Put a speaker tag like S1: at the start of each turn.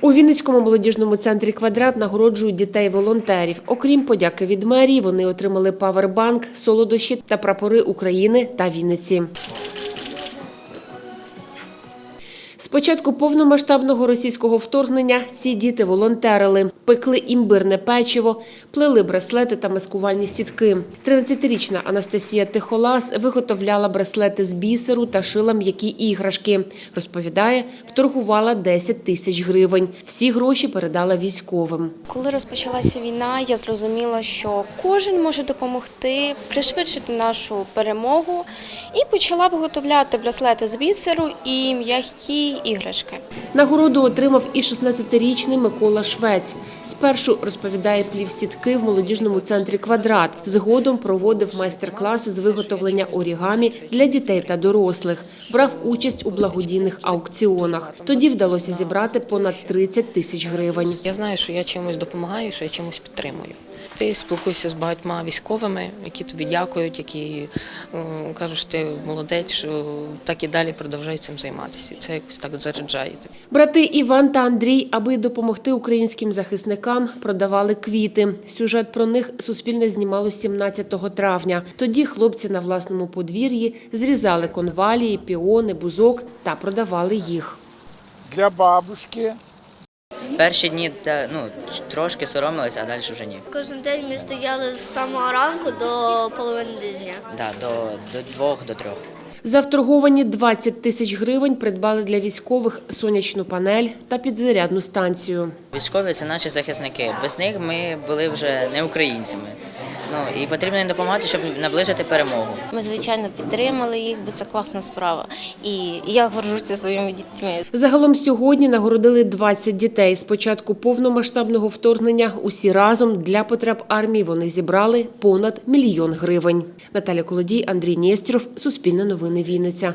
S1: У Вінницькому молодіжному центрі «Квадрат» нагороджують дітей-волонтерів. Окрім подяки від мерії, вони отримали павербанк, солодощі та прапори України та Вінниці. Початку повномасштабного російського вторгнення ці діти волонтерили, пекли імбирне печиво, плели браслети та маскувальні сітки. 13-річна Анастасія Тихолас виготовляла браслети з бісеру та шила м'які іграшки. Розповідає, вторгувала 10 тисяч гривень. Всі гроші передала військовим.
S2: Коли розпочалася війна, я зрозуміла, що кожен може допомогти пришвидшити нашу перемогу, і почала виготовляти браслети з бісеру і м'які іграшки.
S1: Нагороду отримав і 16-річний Микола Швець. Спершу розповідає плів сітки в молодіжному центрі «Квадрат». Згодом проводив майстер-класи з виготовлення орігамі для дітей та дорослих. Брав участь у благодійних аукціонах. Тоді вдалося зібрати понад 30 тисяч гривень.
S3: Я знаю, що я чимось допомагаю, що я чимось підтримую. Ти спілкуєшся з багатьма військовими, які тобі дякують, які кажуть, що ти молодець, що так і далі продовжуй цим займатися. І це якось так заряджає.
S1: Брати Іван та Андрій, аби допомогти українським захисникам, продавали квіти. Сюжет про них Суспільне знімало 17 травня. Тоді хлопці на власному подвір'ї зрізали конвалії, піони, бузок та продавали їх.
S4: для бабушки.
S5: Перші дні та, ну, трошки соромилися, а далі вже ні.
S6: Кожен день ми стояли з самого ранку до половини дня.
S5: Да, до, до двох, до трьох.
S1: За вторговані 20 тисяч гривень придбали для військових сонячну панель та підзарядну станцію.
S5: Військові це наші захисники. Без них ми були вже не українцями. Ну і потрібно їм допомагати, щоб наближити перемогу.
S7: Ми звичайно підтримали їх, бо це класна справа. І я горжуся своїми дітьми.
S1: Загалом сьогодні нагородили 20 дітей. З початку повномасштабного вторгнення усі разом для потреб армії вони зібрали понад мільйон гривень. Наталя Колодій, Андрій Нєстров, Суспільне новини Вінниця.